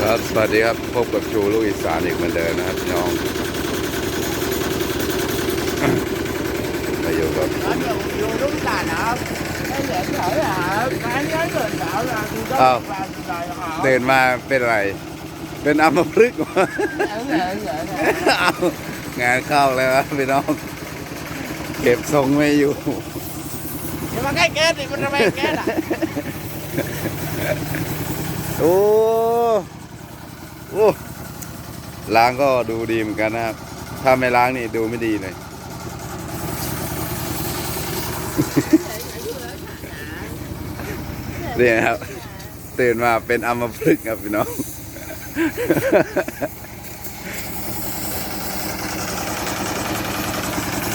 ครับ สวัสดีครับ พบกับชูลูกอีสานอีกเหมือนเดิมนะครับพี่น้อง มาอยู่กับ Nói nhiều nhiều đúng là nó Cái dễ thở là Cái nhớ người sợ là Tôi có Ờ. một vài đời họ เดินมาเป็นอะไร เป็นอัมพฤกษ์ Dạ, dạ, dạ, dạ. เอางานเข้าแล้วครับพี่น้อง เก็บทรงไม่อยู่ Nhưng mà cái kia thì con ra bên kia là โอ้ โอ้ล้างก็ดูดีเหมือนกันนะครับ ถ้าไม่ล้างนี่ดูไม่ดีเลยเนี่ยครับ ตื่นมาเป็นอัมพฤกษ์ครับพี่น้อง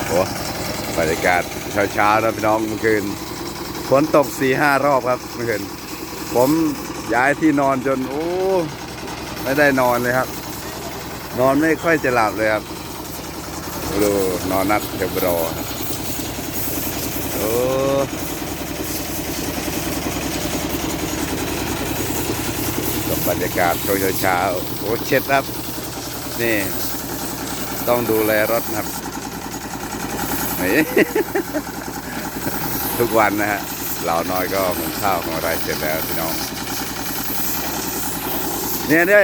โอ้บรรยากาศเช้าๆนะพี่น้องเมื่อคืนฝนตกสี่ห้ารอบครับเมื่อคืนผมย้ายที่นอนจน โอ้ ไม่ได้นอนเลยครับ นอนไม่ค่อยจะหลับเลยครับดูนอนนัดเดบรอครับโอ้กับบรรยากาศช่วงเช้าๆโอ้เช็ดครับ นี่ ต้องดูแลรถนะครับนี่ทุกวันนะฮะเราน้อยก็หุงข้าวของอะไรเสร็จแล้วพี่น้อง เนี่ยเนี่ย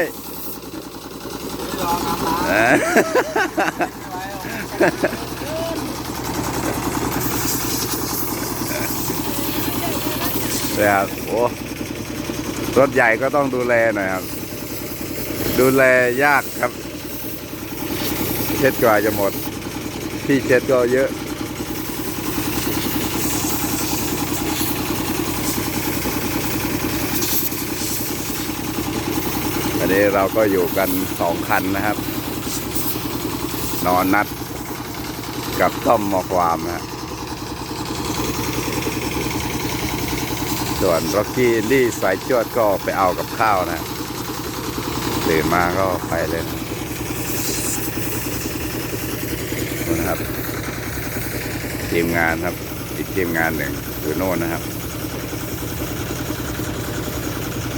นี่ยครับโอ้รถใหญ่ก็ต้องดูแลหน่อยครับ ดูแลยากครับ เช็ดกว่าจะหมด ที่เช็ดก็เยอะ นี้เราก็อยู่กันสองคันนะครับ นอนนัดกับต้อมมอความนะฮะส่วนร็อกกี้อินดี้สายจวดก็ไปเอากับข้าวนะตื่นมาก็ไปเลยนะนู่นนะครับ ทีมงานครับอีกทีมงานหนึ่งอยู่โน่นนะครับ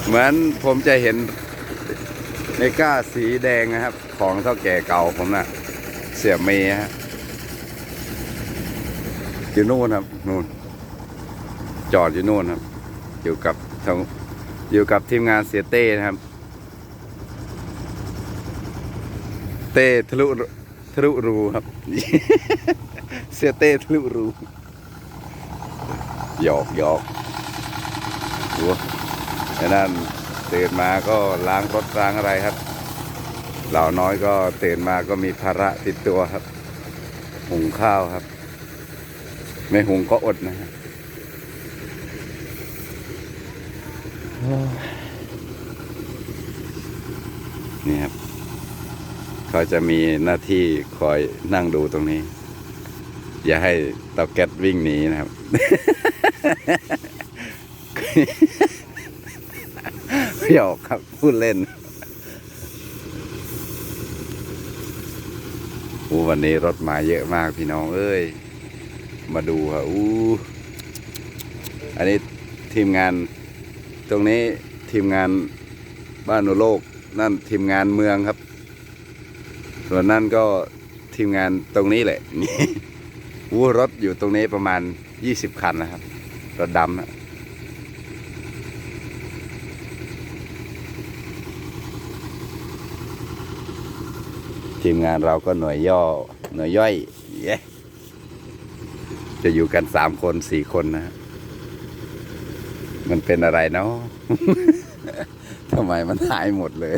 เหมือนผมจะเห็น เมก้าสีแดงนะครับ ของเท่าแก่เก่าผมนะเสียเมย์ฮะอยู่นู่นครับนู่นจอดอยู่นู่นครับ อยู่กับทางอยู่กับทีมงานเสียเต้นะครับ เต้ทะลุทะลุรูครับ เสียเต้ทะลุรูหยอกหยอกดูไอ้นั่น ตื่นมาก็ล้างรถล้างอะไรครับ เหล่าน้อยก็ตื่นมาก็มีภาระติดตัวครับ หุงข้าวครับ ไม่หุงก็อดนะฮะนี่ครับ เขาจะมีหน้าที่คอยนั่งดูตรงนี้ อย่าให้เตาแก๊สวิ่งหนีนะครับ หยอกครับพูดเล่นโอ้วันนี้รถมาเยอะมากพี่น้องเอ้ย มาดูครับอู้อันนี้ทีมงาน ตรงนี้ทีมงานบ้านโนโลก นั่นทีมงานเมืองครับ ส่วนนั่นก็ทีมงานตรงนี้แหละนี่อู้รถอยู่ตรงนี้ประมาณยี่สิบคันนะครับรถดำนะ ทีมงานเราก็หน่วยย่อหน่วยย่อยเย้จะอยู่กันสามคนสี่คนนะ มันเป็นอะไรเนาะทำไมมันหายหมดเลย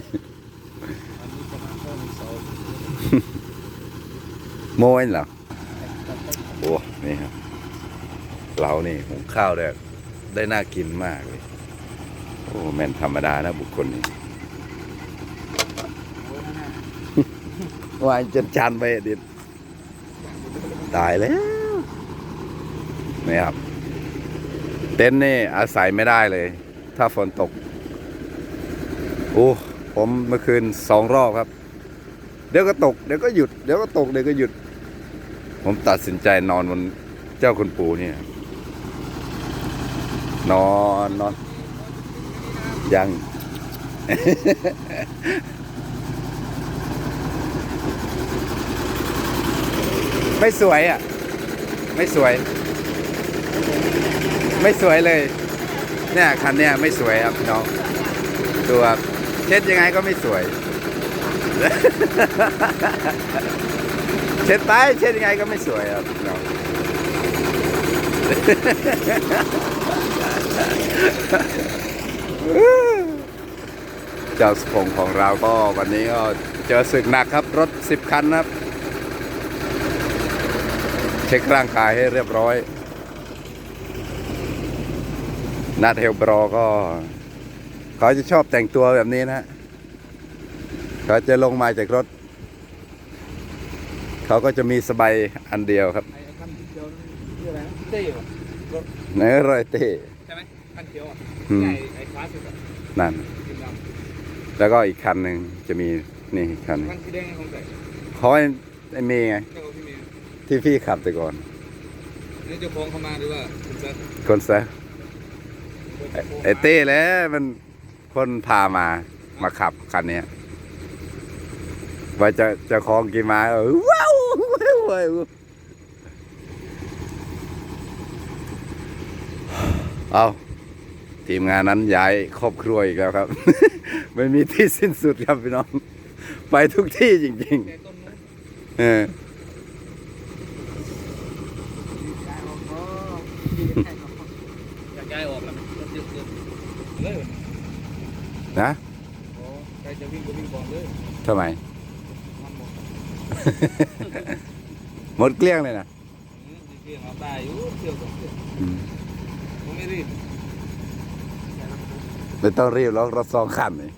โมยเหรอโอ้นี่ครับเรานี่หุงข้าวได้ได้น่ากินมากเลย โอ้แม่นธรรมดานะบุคคลนี้ วายจนจานไปดิตายแล้วนี่ครับ เต็นท์นี่อาศัยไม่ได้เลย ถ้าฝนตกโอ้ผมเมื่อคืนสองรอบครับ เดี๋ยวก็ตก เดี๋ยวก็หยุด เดี๋ยวก็ตก เดี๋ยวก็หยุด ผมตัดสินใจนอนบนเจ้าคุณปู่เนี่ย นอนนอนยัง ไม่สวยอะ ไม่สวย ไม่สวยเลย เนี่ยคันเนี้ยไม่สวยครับพี่น้องดูครับเช็ดยังไงก็ไม่สวย เช็ดไปเช็ดยังไงก็ไม่สวยครับพี่น้องเจ้าสพงของเราก็วันนี้ก็เจอศึกหนักครับ รถสิบคันครับ เช็คร่างกายให้เรียบร้อย นัดเฮลบรอก็ เขาจะชอบแต่งตัวแบบนี้นะเขาจะลงมาจากรถ เขาก็จะมีสบายอันเดียวครับไอ้คันเขียวนี่ชื่ออะไรนะเต้เหรอในรอยเต้ใช่ไหมคันเขียวอะอืมใหญ่ไอ้คลาสสิกอะนั่นสีดแล้วก็อีกคันหนึ่งจะมีนี่อีกคันหนึ่ำงคันสีแดงของใส่เขาไอ้ไอ้เมย์ไง ที่พี่ขับแต่ก่อนนี่เจ้าของเขามาหรือว่าคุณซันคนซะไอ้เต้แหล้วมันคนพามามาขับคันเนี้ยว่าจะจะคลองกี่มาเออว้าวว้าวว้าวเอาทีมงานนั้นย้ายครอบครัวอีกแล้วครับ ไม่มีที่สิ้นสุดครับพี่น้อง ไปทุกที่จริงแต่ต้นนู้นๆเออ อยากย้ายออกแล้วรถเยอะเกินเลยนะโอ้ใครจะวิ่งก็วิ่งก่อนเลยทำไม มันหมดหมดเกลี้ยงเลยนะอืมเที่ยงเอาได้อยู่เที่ยวสองเที่ยวอืมผมไม่รีบไม่ต้องรีบแล้วรถสองคันนี่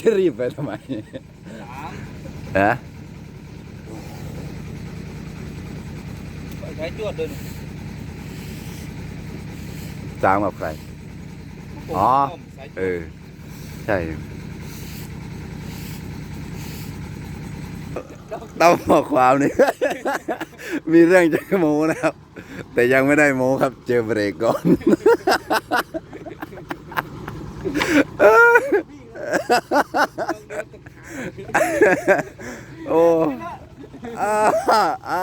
จะรีบไปทำไมสามฮะใช้จวดเดิน จางกับใคร อ๋อสายจวดเออ ใช่ต้องบอกความนี่ มีเรื่องจะโม้นะครับ แต่ยังไม่ได้โม้ครับ เจอเบรกก่อนโอ้อาอา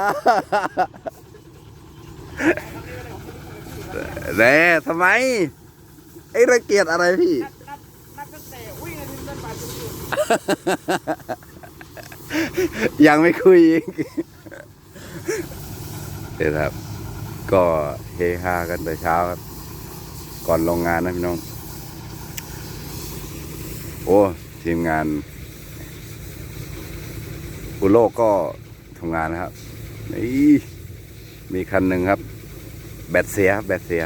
แร่ทำไม ไอ้ระเกียดอะไรพี่ นับนับตั้งแต่วิ่งกันถึงเดินป่าจนหยุดยังไม่คุยอีกเดี๋ยวครับ ก็เฮฮากันแต่เช้าครับ ก่อนลงงานนะพี่น้อง โอ้ ทีมงาน อุโลกก็ทำงานนะครับ นี่ มีคันหนึ่งครับ แบตเสียแบตเสีย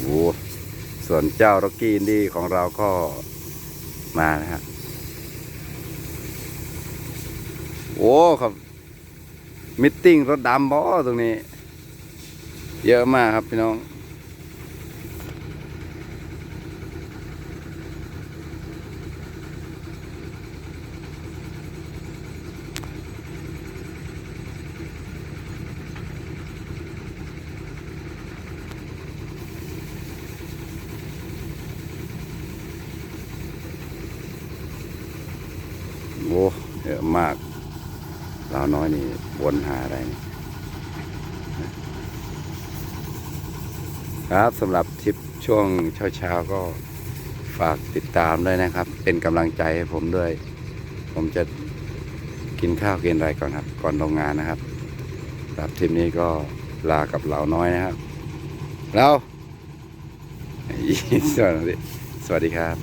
โอ้ส่วนเจ้าร็อกกี้อินดี้ของเราก็มานะครับโอ้ครับ มิทติ้งรถดำบอตรงนี้ เยอะมากครับพี่น้อง โอ้เยอะ มากเราน้อยนี่วนหาอะไรครับสำหรับทริปช่วงเช้าๆก็ฝากติดตามด้วยนะครับ เป็นกำลังใจให้ผมด้วย ผมจะกินข้าวกินอะไรก่อนครับ ก่อนลงงานนะครับสำหรับทริปนี้ก็ลากับเหล่าน้อยนะครับ แล้วสวัสดีสวัสดีครับ